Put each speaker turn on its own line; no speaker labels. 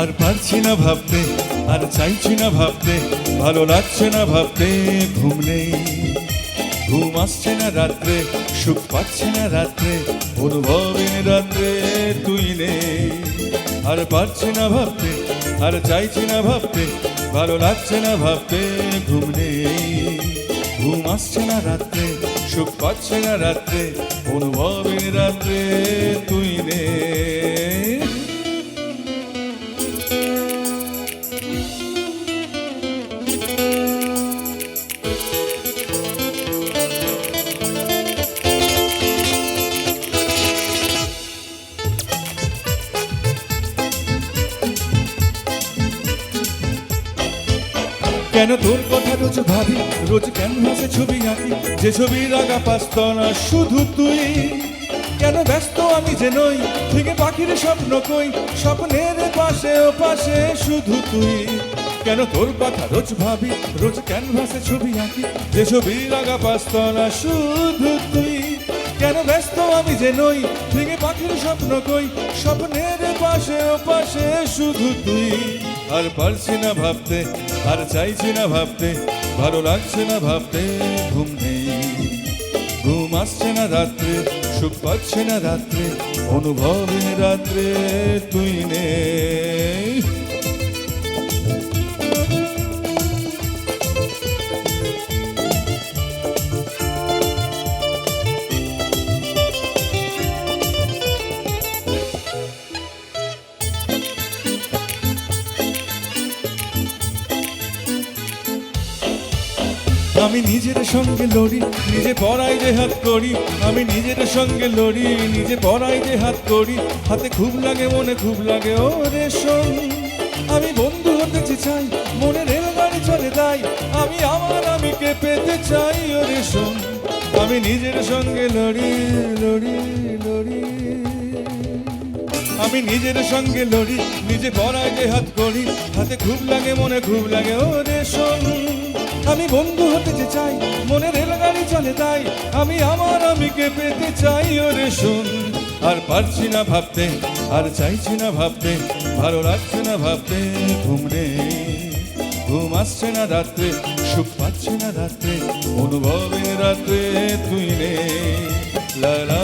না ভাবতে, আর চাইছি না ভাবতে, ভালো লাগছে না ভাবতে, ঘুম নেই। ঘুম আসছে না রাত্রে, সুখ পাচ্ছে না রাত্রে অনুভবের রাত্রে তুই নেই আর পারছি না ভাবতে, আর চাইছি না ভাবতে, ভালো লাগছে না ভাবতে, ঘুম নেই। ঘুম আসছে না রাত্রে, সুখ পাচ্ছে না রাত্রে অনুভবের রাত্রে তুই নেই কেন তোর কথা রোজ ভাবি? রোজ কেন ক্যানভাসে ছবি আঁকি? যে ছবির আগা পাস্ত না, শুধু তুই। কেন ব্যস্ত আমি যে নই? থেকে পাখির স্বপ্ন কই? স্বপ্নের পাশে ও পাশে শুধু তুই। কেন তোর কথা রোজ ভাবি? রোজ কেন ক্যানভাসে ছবি আঁকি? যে ছবির আগা পাস্ত না, শুধু তুই। কেন ব্যস্ত আমি যে নই? ভেঙে পাখির স্বপ্ন কই? স্বপ্নের পাশে ও পাশে শুধু তুই। আর পারছি না ভাবতে, আর চাইছি না ভাবতে, ভালো লাগছে না ভাবতে ঘুম নেই। ঘুম আসছে না রাত্রে, সুখ পাচ্ছে না রাত্রে অনুভবের রাত্রে তুই নেই। আমি নিজের সঙ্গে লড়ি, নিজে পড়াই যে হাত করি। আমি নিজের সঙ্গে লড়ি, নিজে পড়াই যে হাত করি। হাতে খুব লাগে, মনে খুব লাগে, ও রেশম আমি বন্ধু হতে চাই মনে রেলগাড়ি চলে তাই আমি আমার আমিকে পেতে চাই, ও রেশম আমি নিজের সঙ্গে লড়ি লড়ি লড়ি। আমি নিজের সঙ্গে লড়ি, নিজে পড়ায় যে হাত করি। হাতে খুব লাগে, মনে খুব লাগে, ও রেশম আমি বন্ধু হতে চাই, মনে রেলগাড়ি চলে তাই, আমি আমার আমিকে পেতে চাই ও রেশম আর পারছি না ভাবতে, আর চাইছি না ভাবতে, ভালো লাগছে না ভাবতে, ঘুম নেই ঘুম আসছে না রাত্রে, সুখ পাচ্ছে না রাত্রে, অনুভবের রাত্রে তুই নেই লা লা